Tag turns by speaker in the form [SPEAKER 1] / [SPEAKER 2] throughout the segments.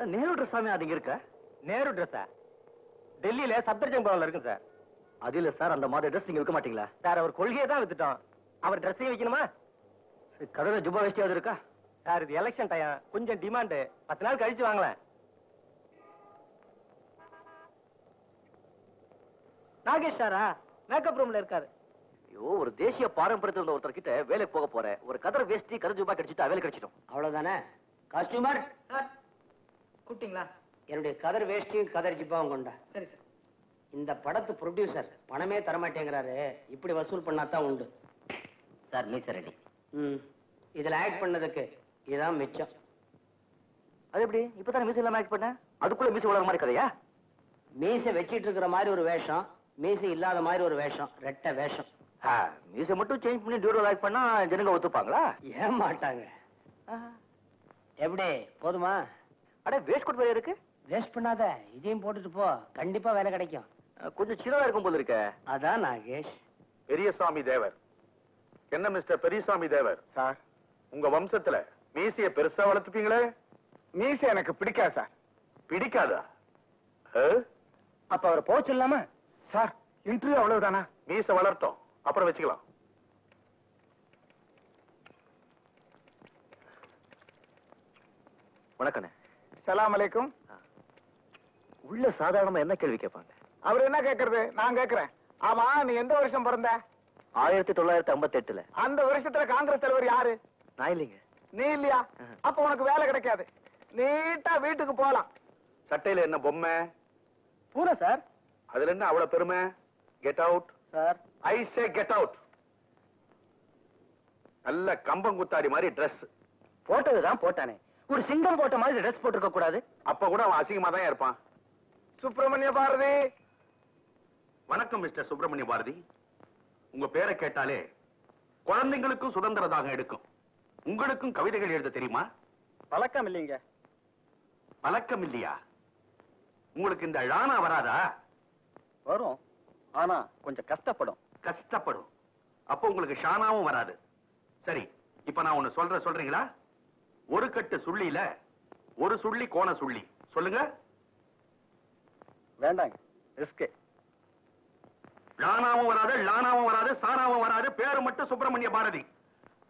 [SPEAKER 1] Nehru dress சாமி அது இங்க இருக்க?
[SPEAKER 2] நேரு ட்ரெஸ்ஸா டெல்லியில சப்தர்ஜங் பவன்ல இருக்கு சார்.
[SPEAKER 1] அது இல்ல சார் அந்த மாதிரி ட்ரெஸ் நீங்க விற்க மாட்டீங்களா?
[SPEAKER 2] சார் அவர் கொள்கையை தான் வித்துட்டோம். அவர் ட்ரெஸ்ஸையும் வைக்கணுமா?
[SPEAKER 1] கடையில ஜுப்பா வேஷ்டியாவது இருக்கா?
[SPEAKER 2] சார் இது எலெக்ஷன் டைம் கொஞ்சம் டிமாண்டு பத்து நாள் கழிச்சு வாங்கலாம். நாகேஷ் சாரா மேக்கப் ரூம்ல இருக்காரு.
[SPEAKER 1] ஐயோ ஒரு தேசிய பாரம்பரியத்தில் உள்ள ஒருத்தர் கிட்ட வேலைக்கு போக போறேன். ஒரு கதர் வேஷ்டி கதர் ஜுப்பா கிடைச்சிட்டா வேலை கிடைச்சிடும்.
[SPEAKER 3] அவ்வளவுதானே? காஸ்டியூமர்
[SPEAKER 2] சார் கூப்பிட்டீங்களா?
[SPEAKER 3] என்னுடைய கதர் வேஷ்டியும் கதர் ஜிப்பாவும் கொண்டா.
[SPEAKER 2] சரி சார்.
[SPEAKER 3] இந்த படத்து ப்ரொடியூசர் பணமே தரமாட்டேங்கிறாரு. இப்படி வசூல் பண்ணாதான் உண்டு.
[SPEAKER 1] சார் மீச ரெடி.
[SPEAKER 3] ம். இதுல ஆக்ட் பண்ணதுக்கு இதான் மிச்சம்.
[SPEAKER 1] அது எப்படி? இப்பதானே மீச இல்லாம ஆக்ட் பண்ண? அதுக்குள்ள மீச உலக மாதிரி கதையா?
[SPEAKER 3] மீசை வச்சிட்டு இருக்கிற மாதிரி ஒரு வேஷம் மீசை இல்லாத மாதிரி ஒரு வேஷம் ரெட்டை வேஷம்.
[SPEAKER 1] மீச மட்டும் சேஞ்ச் பண்ணி டியூரல் ஆக்ட் பண்ணா ஜனங்க ஒத்துப்பாங்களா?
[SPEAKER 3] ஏன் மாட்டாங்க எப்படி? போதுமா?
[SPEAKER 1] அட வேஸ்ட் கோட் வேற இருக்கு?
[SPEAKER 3] வேஸ்ட் பண்ணாத. இதையும் போட்டுட்டு போ. கண்டிப்பா வேலை கிடைக்கும்.
[SPEAKER 1] கொஞ்சம் சின்னதா இருக்கும் போல இருக்க.
[SPEAKER 3] அதான் நாகேஷ்.
[SPEAKER 4] பெரியசாமி தேவர். என்ன மிஸ்டர் பெரியசாமி தேவர்?
[SPEAKER 2] சார்.
[SPEAKER 4] உங்க வம்சத்துல மீசைய பெருசா வளர்த்துப்பீங்களே?
[SPEAKER 2] மீசை எனக்கு பிடிக்காது சார்.
[SPEAKER 4] பிடிக்காதா?
[SPEAKER 2] அப்ப அவரை போக சொல்லாமா? சார் இன்டர்வியூ அவ்வளவுதானா?
[SPEAKER 4] மீச வளர்த்தோம். அப்புறம் வச்சுக்கலாம்.
[SPEAKER 1] வணக்கண்ணே.
[SPEAKER 2] சலாம் அலைக்கும்.
[SPEAKER 1] உள்ள சாதாரணமா என்ன கேள்வி கேட்பாங்க?
[SPEAKER 2] அவர் என்ன கேக்குறது நான் கேக்குறேன் ஆமா நீ எந்த வருஷம் பிறந்த?
[SPEAKER 1] ஆயிரத்தி தொள்ளாயிரத்தி ஐம்பத்தி எட்டுல
[SPEAKER 2] அந்த வருஷத்துல காங்கிரஸ் தலைவர் யாரு?
[SPEAKER 1] நான் இல்லைங்க.
[SPEAKER 2] நீ இல்லையா. அப்ப உனக்கு வேலை கிடைக்காது. நீட்டா வீட்டுக்கு போலாம்.
[SPEAKER 4] சட்டையில என்ன பொம்மை?
[SPEAKER 2] பூனை சார்.
[SPEAKER 4] அதுல என்ன அவ்வளவு பெருமை? Get out
[SPEAKER 2] sir.
[SPEAKER 4] I say get out நல்ல கம்பங்குத்தாடி மாதிரி Dress.
[SPEAKER 1] போட்டதுதான் போட்டானே. ஒரு சிங்கம் போட்ட மாதிரி ட்ரெஸ் போட்டிருக்க கூடாது.
[SPEAKER 4] அப்ப கூட அவன் அசிங்கமா தான் இருப்பான்.
[SPEAKER 2] சுப்பிரமணிய பாரதி.
[SPEAKER 4] வணக்கம் மிஸ்டர் சுப்பிரமணிய பாரதி. உங்க பேரை கேட்டாலே குழந்தைங்களுக்கும் சுதந்திர தாகம் எடுக்கும். உங்களுக்கும் கவிதைகள் எழுத தெரியுமா?
[SPEAKER 2] பழக்கம் இல்லைங்க.
[SPEAKER 4] பழக்கம் இல்லையா? உங்களுக்கு இந்த ழானா வராதா?
[SPEAKER 2] வரும். ஆனா கொஞ்சம் கஷ்டப்படும்.
[SPEAKER 4] கஷ்டப்படும். அப்போ உங்களுக்கு ஷானாவும் வராது. சரி இப்ப நான் ஒண்ணு சொல்ற சொல்றீங்களா? ஒரு கட்டு சுள்ளியில ஒரு சுள்ளி கோண சுள்ளி. சொல்லுங்க.
[SPEAKER 2] வேண்டாங்க ரிஸ்க்
[SPEAKER 4] லானாவும் வராது லானாவும் வராது சானாவும் வராது பேரு மட்டும் சுப்பிரமணிய பாரதி.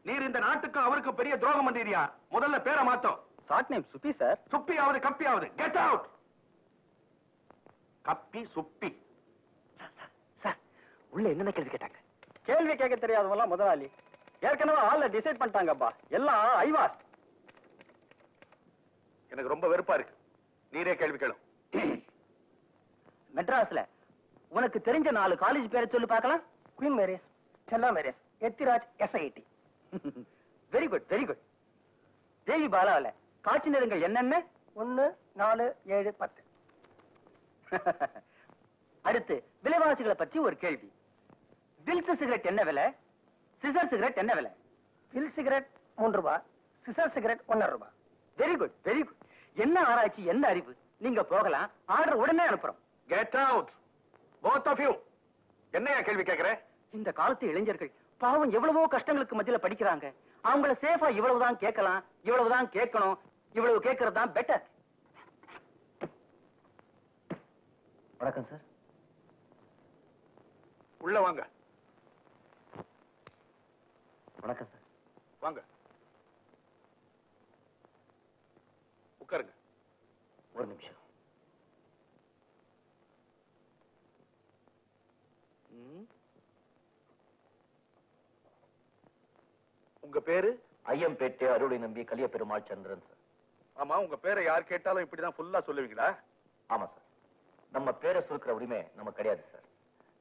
[SPEAKER 4] நீர் இந்த நாட்டுக்கு அவருக்கு பெரிய துரோகம் பண்றீரியா? முதல்ல பேரை மாத்தோம்.
[SPEAKER 2] ஷார்ட் நேம் சுப்பி சார்
[SPEAKER 4] சுப்பியாவது கப்பியாவது. கெட் அவுட் கப்பி சுப்பி.
[SPEAKER 1] சார் உள்ள என்னென்ன கேள்வி கேட்டாங்க?
[SPEAKER 2] கேள்வி கேட்க தெரியாதவங்களாம் முதலாளி. ஏற்கனவே ஆள்ல டிசைட் பண்ணிட்டாங்கப்பா. எல்லாம் ஐவாஸ்
[SPEAKER 4] எனக்கு ரொம்ப வெறுப்பா இருக்கு. நீரே கேள்வி கேளும்.
[SPEAKER 1] மெட்ராஸ்ல உனக்கு தெரிஞ்ச நாலு காலேஜ் பேரை சொல்லி பார்க்கலாம்.
[SPEAKER 2] Queen Mary's Stella Mary's Ethiraj SIT
[SPEAKER 1] very good very good Devi பாலாவில காட்சி நிறங்கள் என்னென்ன?
[SPEAKER 2] ஒன்னு நாலு ஏழு பத்து.
[SPEAKER 1] அடுத்து விலைவாசிகளை பற்றி ஒரு கேள்வி. வில்ஸ் சிகரெட் என்ன விலை? சிசர் சிகரெட் என்ன விலை?
[SPEAKER 2] பில் சிகரெட் மூன்று ரூபாய் சிசர் சிகரெட் ஒன்னரை ரூபாய்
[SPEAKER 1] வெரி குட் வெரி குட் என்ன ஆராய்ச்சி என்ன அறிவு? நீங்க போகலாம் ஆர்டர் உடனே அனுப்புறோம்.
[SPEAKER 4] Get out both of you என்னையா கேள்வி கேக்குற?
[SPEAKER 1] இந்த காலத்து இளைஞர்கள் பாவம் எவ்வளவோ கஷ்டங்களுக்கு மத்தியில படிக்கிறாங்க. அவங்கள சேஃபா இவ்வளவுதான் கேட்கலாம் இவ்வளவுதான் கேட்கணும் இவ்வளவு கேட்கறது தான் பெட்டர் வணக்கம் சார்
[SPEAKER 4] உள்ள வாங்க.
[SPEAKER 1] வணக்கம் சார்
[SPEAKER 4] வாங்க. உட்காருங்க.
[SPEAKER 1] ஒரு நிமிஷம்.
[SPEAKER 4] உங்க பேரு?
[SPEAKER 1] ஐயம்பேட்டை அருளை நம்பி கலிய பெருமாள் சந்திரன் சார்.
[SPEAKER 4] ஆமா உங்க பேரை யார் கேட்டாலும் இப்படிதான் ஃபுல்லா சொல்லுவீங்களா?
[SPEAKER 1] ஆமா சார். நம்ம பேரை சுருக்கிற உரிமை நமக்கு கிடையாது சார்.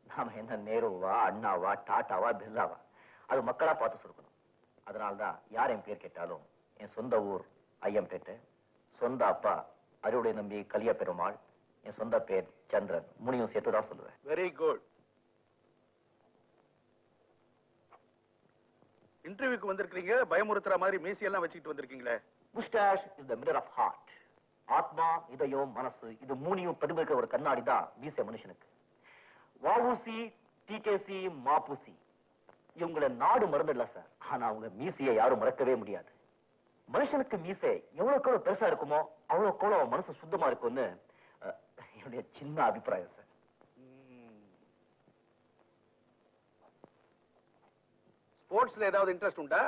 [SPEAKER 1] நாம என்ன நேருவா அண்ணாவா டாட்டாவா பிர்லாவா? அது மக்களா பார்த்து சுருக்கணும். அதனால்தான் யார் என் பேர் கேட்டாலும் என் சொந்த ஊர் ஐயம்பேட்டை. சொந்த அப்பா அருளை நம்பி கலிய பெருமாள் என் சொந்த பேர் சந்திரன். முனியும் சேர்த்து தான் சொல்லுவேன்.
[SPEAKER 4] வெரி குட் இன்டர்வியூக்கு வந்திருக்கீங்க பயமுறுத்துற மாதிரி மீசியெல்லாம் வச்சுக்கிட்டு வந்திருக்கீங்களே.
[SPEAKER 1] Moustache is the mirror of heart ஆத்மா இதயம் மனசு இது மூணையும் பிரதிபலிக்கிற ஒரு கண்ணாடி தான் மீசை மனுஷனுக்கு. வாவூசி டிகேசி மாபூசி. இவங்கள நாடு மறந்துடல சார். ஆனா அவங்க மீசையை யாரும் மறக்கவே முடியாது. மனுஷனுக்கு மீசை எவ்வளவு பெருசா இருக்குமோ அவ்வளவு அவன் மனசு சுத்தமா இருக்கும்னு என்னுடைய சின்ன அபிப்பிராயம் சார்.
[SPEAKER 4] ஸ்போர்ட்ஸ்ல ஏதாவது இன்ட்ரெஸ்ட் உண்டா?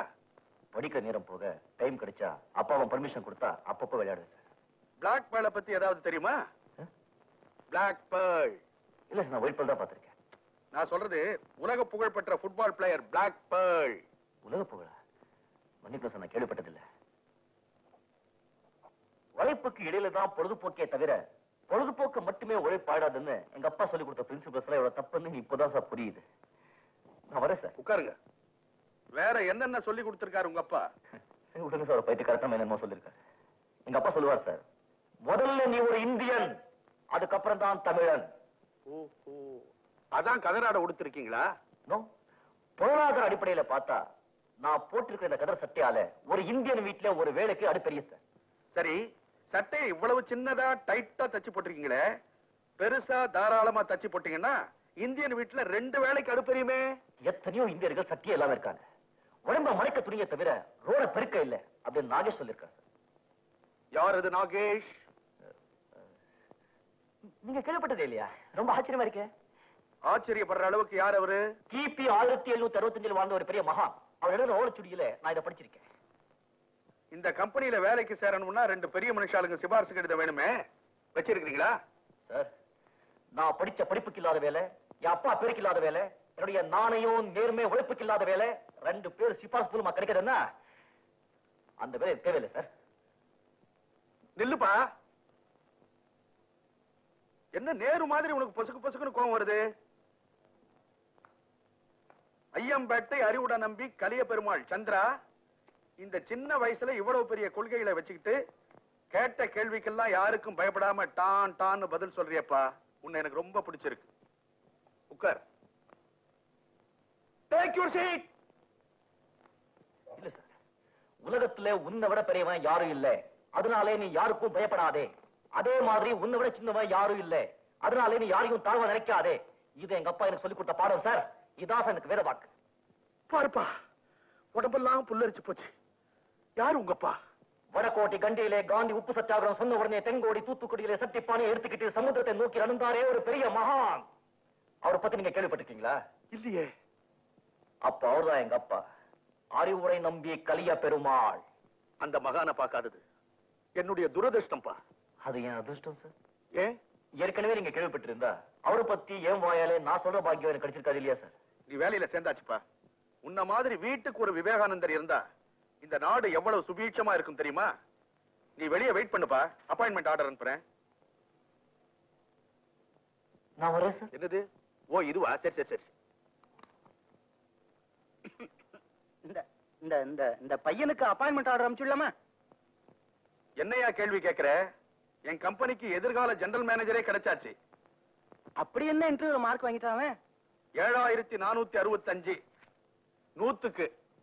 [SPEAKER 1] படிக்கிற நேரம் போக டைம் கிடைச்சா அப்பா அவன் பர்மிஷன் கொடுத்தா அப்பப்போ விளையாடுவேன் சார்.
[SPEAKER 4] பிளாக் பேர்ல பத்தி ஏதாவது தெரியுமா? பிளாக் பேர்ல்
[SPEAKER 1] இல்ல சார் நான் ஒயிட் பால் தான் பார்த்திருக்கேன்.
[SPEAKER 4] நான் சொல்றது உலக புகழ்பெற்ற ஃபுட்பால் பிளேயர் பிளாக் பேர்ல்
[SPEAKER 1] உலக புகழா? மன்னிக்கணும் சார் நான் கேள்விப்பட்டதில்லை. உழைப்புக்கு இடையில தான் பொழுதுபோக்கே தவிர பொழுதுபோக்கு மட்டுமே உழைப்பாடாதுன்னு எங்க அப்பா சொல்லி கொடுத்த இவ்வளவு தப்புன்னு இப்போதான் சார் புரியுது. நான் வரேன் சார்
[SPEAKER 4] உட்காருங்க. வேற என்னென்ன சொல்லி கொடுத்திருக்காரு உங்க அப்பா?
[SPEAKER 1] விடுங்க சார் பைத்து கரெக்டாக என்னமோ சொல்லியிருக்காரு எங்க அப்பா சொல்லுவார் சார் முதல்ல நீ ஒரு இந்தியன் அதுக்கப்புறம் தான் தமிழன்.
[SPEAKER 4] அதான் கதராட உடுத்திருக்கீங்களா?
[SPEAKER 1] பொருளாதார அடிப்படையில பார்த்தா நான் போட்டிருக்கிற இந்த கதர் சட்டையால ஒரு இந்தியன் வீட்டுல ஒரு வேலைக்கு அடுப்பெரிய சார்
[SPEAKER 4] சரி சட்டையை இவ்வளவு சின்னதா டைட்டா தச்சு போட்டிருக்கீங்களே? பெருசா தாராளமா தச்சு போட்டீங்கன்னா இந்தியன் வீட்டுல ரெண்டு வேலைக்கு அடுப்பெரியுமே?
[SPEAKER 1] எத்தனையோ இந்தியர்கள் சட்டியே இல்லாம இருக்காங்க. உடம்ப மறைக்க துணியை தவிர ரோட பெருக்க இல்ல அப்படின்னு நாகேஷ் சொல்லியிருக்காரு சார்.
[SPEAKER 4] யார் இது நாகேஷ்?
[SPEAKER 1] நீங்க கேள்விப்பட்டதே இல்லையா? ரொம்ப ஆச்சரியமா இருக்கே.
[SPEAKER 4] ஆச்சரியப்படுற அளவுக்கு யார் அவரு?
[SPEAKER 1] கிபி ஆயிரத்தி எழுநூத்தி அறுபத்தஞ்சில் வாழ்ந்த ஒரு பெரிய மகான். அவர் எழுதுற ஓலச்சுடியில நான் இதை படிச்சிருக்கேன்.
[SPEAKER 4] இந்த கம்பெனில வேலைக்கு சேரணும்னா ரெண்டு பெரிய மனுஷாளுங்க சிபாரிசு கடிதம் வேணுமே? வச்சிருக்கீங்களா
[SPEAKER 1] சார் நான் படிச்ச படிப்புக்கு இல்லாத வேலை என் அப்பா பேருக்கு இல்லாத வேலை என்னுடைய நாணயம் நேர்மை உழைப்புக்கு இல்லாத வேலை ரெண்டு பேர் சிபாஸ் மூலமா கிடைக்கிறதுன்னா அந்த வேலை தேவையில்லை சார்.
[SPEAKER 4] நில்லுப்பா. என்ன நேரு மாதிரி உனக்கு பொசுக்கு பொசுக்குன்னு கோவம் வருது? ஐயம்பேட்டை அறிவுட நம்பி கலிய பெருமாள் சந்திரா இந்த சின்ன வயசுல இவ்வளவு பெரிய கொள்கைகளை வச்சுக்கிட்டு கேட்ட கேள்விக்கெல்லாம் யாருக்கும் பயப்படாம டான் டான்னு பதில் சொல்றியப்பா. உன்னை எனக்கு ரொம்ப பிடிச்சிருக்கு. உட்கார். டேக் சீட்
[SPEAKER 1] இல்ல சார். உலகத்துல உன்னை விட பெரியவன் யாரும் இல்ல. அதனாலே நீ யாருக்கும் பயப்படாதே. அதே மாதிரி உன்னை விட சின்னவன் யாரும் இல்ல. அதனாலே நீ யாரையும் தாழ்வ நினைக்காதே. இது எங்க அப்பா எனக்கு சொல்லி கொடுத்த பாடம் சார். இதான் எனக்கு வேற வாக்கு
[SPEAKER 4] பாருப்பா உடம்பெல்லாம் புல்லரிச்சு போச்சு. யார் உங்கப்பா?
[SPEAKER 1] வடகோட்டை கண்டியிலே காந்தி உப்பு சத்தியாகிரகம் சொன்ன உடனே தெங்கோடி தூத்துக்குடியிலே சட்டிப்பானை எடுத்துக்கிட்டு சமுத்திரத்தை நோக்கி நடந்தாரே ஒரு பெரிய மகான். அவரை பத்தி நீங்க கேள்விப்பட்டிருக்கீங்களா?
[SPEAKER 4] இல்லையே.
[SPEAKER 1] அப்ப அவர்தான் எங்க அப்பா. அறிவுரை நம்பி கலிய பெருமாள்.
[SPEAKER 4] அந்த மகானை பார்க்காதது. என்னுடைய துரதிருஷ்டம்பா.
[SPEAKER 1] அது என் அதிர்ஷ்டம் சார்?
[SPEAKER 4] ஏன்?
[SPEAKER 1] ஏற்கனவே நீங்க கேள்விப்பட்டிருந்தா. அவரை பத்தி ஏன் வாயாலே நான் சொல்ற பாக்கியம் எனக்கு கிடைச்சிருக்காது இல்லையா சார்?
[SPEAKER 4] நீ வேலையில சேர்ந்தாச்சுப்பா. உன்ன மாதிரி வீட்டுக்கு ஒரு விவேகானந்தர் இருந்தா இந்த நாடு எவ்வளவு சுபீட்சமா இருக்கும் தெரியுமா? நீ வெளியே வெயிட் பண்ணுப்பா. அப்பாயின்மெண்ட் ஆர்டர் அனுப்புறேன்.
[SPEAKER 1] நான் வரேன் சார்
[SPEAKER 4] என்னது? ஓ இதுவா? சரி சரி சரி.
[SPEAKER 2] இந்த இந்த இந்த இந்த பையனுக்கு அப்பாயின்மெண்ட் ஆர்டர் அனுப்பிச்சுடலாமா?
[SPEAKER 4] என்னையா கேள்வி கேக்குற? என் கம்பெனிக்கு எதிர்கால ஜெனரல் மேனேஜரே கிடைச்சாச்சு.
[SPEAKER 2] அப்படி என்ன இன்டர்வியூ மார்க் வாங்கிட்டான் அவன்?
[SPEAKER 4] ஏழாயிரத்தி நானூத்தி அறுபத்தஞ்சு. நூத்துக்கு.